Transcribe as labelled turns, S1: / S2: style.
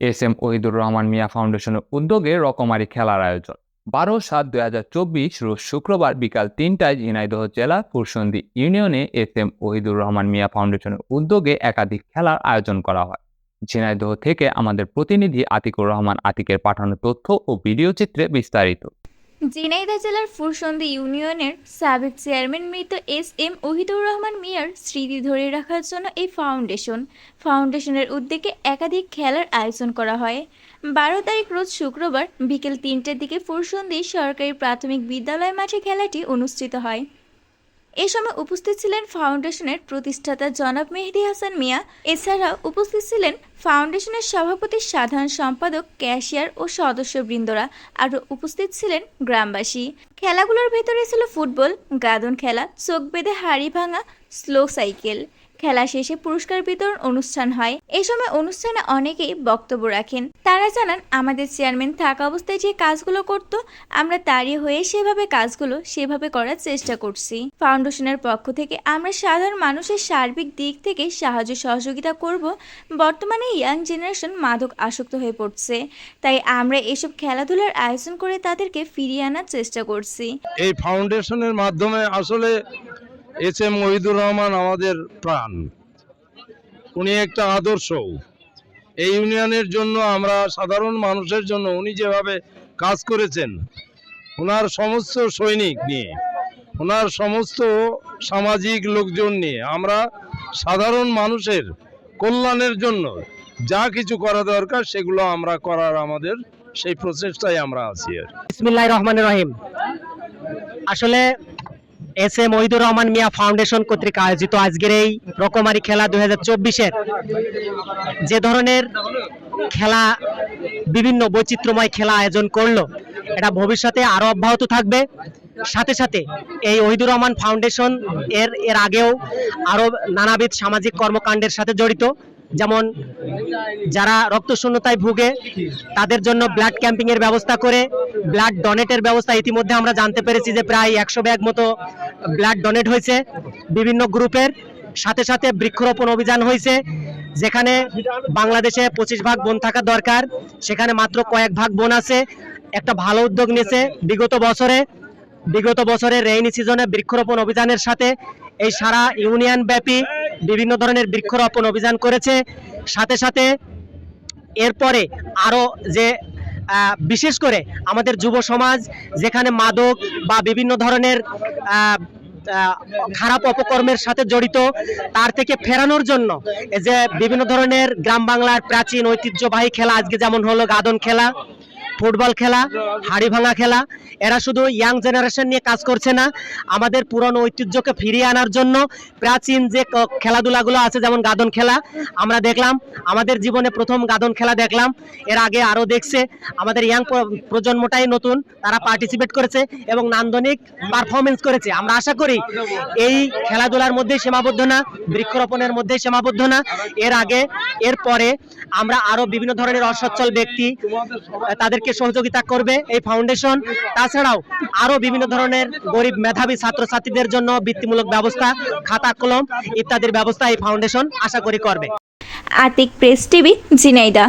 S1: S M Ohidur Rahman Mia ফাউন্ডেশনের উদ্যোগে রকমারি খেলার আয়োজন। বারো সাত দুই হাজার চব্বিশ রোজ শুক্রবার বিকাল তিনটায় ঝিনাইদহ জেলা ফুরসন্দি ইউনিয়নে এস এম ওহিদুর রহমান মিয়া ফাউন্ডেশনের উদ্যোগে একাধিক খেলার আয়োজন করা হয়। ঝিনাইদহ থেকে আমাদের প্রতিনিধি আতিকুর রহমান আতিকের পাঠানো তথ্য ও ভিডিও চিত্রে বিস্তারিত।
S2: ঝিনাইদহ জেলার ফুরসন্দি ইউনিয়নের সাবেক চেয়ারম্যান মৃত এস এম ওহিদুর রহমান মিয়ার স্মৃতি ধরে রাখার জন্য এই ফাউন্ডেশন। ফাউন্ডেশনের উদ্যোগে একাধিক খেলার আয়োজন করা হয়। বারো তারিখ রোজ শুক্রবার বিকেল তিনটের দিকে ফুরসন্দি সরকারি প্রাথমিক বিদ্যালয় মাঠে খেলাটি অনুষ্ঠিত হয়। এ সময় উপস্থিত ছিলেন ফাউন্ডেশনের প্রতিষ্ঠাতা জনাব মেহেদি হাসান মিয়া। এছাড়াও উপস্থিত ছিলেন ফাউন্ডেশনের সভাপতি সাধারণ সম্পাদক, ক্যাশিয়ার ও সদস্য বৃন্দরা আরও উপস্থিত ছিলেন গ্রামবাসী। খেলাগুলোর ভেতরে ছিল ফুটবল, গাদন খেলা, চোখ বেঁধে হাড়ি ভাঙা, স্লো সাইকেল। খেলা শেষে পুরস্কার বিতরণ অনুষ্ঠান হয়। এই সময় অনুষ্ঠানে অনেকেই বক্তব্য রাখেন। তারা জানান, আমাদের চেয়ারম্যান থাকা অবস্থায় যে কাজগুলো করত, আমরা তারই হয়ে সেভাবে কাজগুলো সেভাবে করার চেষ্টা করছি। ফাউন্ডেশনের পক্ষ থেকে আমরা সাধারণ মানুষের সার্বিক দিক থেকে সাহায্য সহযোগিতা করব। বর্তমানে ইয়াং জেনারেশন মাদক আসক্ত হয়ে পড়ছে। তাই আমরা এসব খেলাধুলার আয়োজন করে তাদেরকে ফিরিয়ে আনার চেষ্টা করছি।
S3: এই ফাউন্ডেশনের মাধ্যমে আসলে এস এম মহিদুর রহমান আমাদের প্রাণ। উনি একটা আদর্শ। এই ইউনিয়নের জন্য আমরা সাধারণ মানুষের জন্য উনি যেভাবে কাজ করেছেন ওনার সমস্ত সৈনিক নিয়ে ওনার সমস্ত সামাজিক লোকজন নিয়ে, আমরা সাধারণ মানুষের কল্যাণের জন্য যা কিছু করা দরকার সেগুলো আমরা করার আমাদের সেই প্রচেষ্টায় আমরা আছি
S4: আসলে S A Mohidur Rahman Mia foundation কর্তৃক আয়োজিত আজকের এই রকমারি খেলা দুই হাজার যে ধরনের খেলা, বিভিন্ন বৈচিত্র্যময় খেলা আয়োজন করল, এটা ভবিষ্যতে আরও অব্যাহত থাকবে। সাথে সাথে এই ওহিদুর রহমান ফাউন্ডেশন এর এর আগেও আরও নানাবিধ সামাজিক কর্মকাণ্ডের সাথে জড়িত। যেমন যারা রক্ত শূন্যতায় ভুগে, তাদের জন্য ব্লাড ক্যাম্পিং এর ব্যবস্থা করে ব্লাড ডোনেটের ব্যবস্থা ইতিমধ্যে আমরা জানতে পেরেছি যে প্রায় একশো ব্যাগ মতো ব্লাড ডোনেট হয়েছে বিভিন্ন গ্রুপের সাথে সাথে বৃক্ষরোপণ অভিযান হয়েছে, যেখানে বাংলাদেশে পঁচিশ ভাগ বন থাকা দরকার, সেখানে মাত্র কয়েক ভাগ বন আছে। একটা ভালো উদ্যোগ নিয়েছে বিগত বছরে। বিগত বছরের রেইনি সিজনে বৃক্ষরোপণ অভিযানের সাথে এই সারা ইউনিয়ন ব্যাপী বিভিন্ন ধরনের বৃক্ষরোপণ অভিযান করেছে। সাথে সাথে এরপরে আরও যে বিশেষ করে আমাদের যুব সমাজ, যেখানে মাদক বা বিভিন্ন ধরনের খারাপ অপকর্মের সাথে জড়িত, তার থেকে ফেরানোর জন্য যে বিভিন্ন ধরনের গ্রাম বাংলার প্রাচীন ঐতিহ্যবাহী খেলা, আজকে যেমন হলো গাদন খেলা ফুটবল খেলা হাড়ি ভাঙা খেলা এরা শুধু ইয়াং জেনারেশন নিয়ে কাজ করছে না আমাদের পুরনো ঐতিহ্যকে ফিরিয়ে আনার জন্য প্রাচীন যে খেলাধুলাগুলো আছে যেমন গাদন খেলা আমরা দেখলাম আমাদের জীবনে প্রথম গাদন খেলা দেখলাম এর আগে আরও দেখছে আমাদের ইয়াং প্রজন্মটাই নতুন তারা পার্টিসিপেট করেছে এবং নান্দনিক পারফরমেন্স করেছে। আমরা আশা করি এই খেলাধুলার মধ্যে সীমাবদ্ধ না বৃক্ষরোপণের মধ্যে সীমাবদ্ধ না এর আগে এর পরে আমরা আরও বিভিন্ন ধরনের অসচ্ছল ব্যক্তি আহ, তাদেরকে সহযোগিতা করবে এই ফাউন্ডেশন তাছাড়াও আরও বিভিন্ন ধরনের গরিব মেধাবী ছাত্রছাত্রীদের জন্য বৃত্তিমূলক ব্যবস্থা, খাতা, কলম ইত্যাদির ব্যবস্থা এই ফাউন্ডেশন আশা করি করবে।
S2: Atik press TV, Jhenaidah.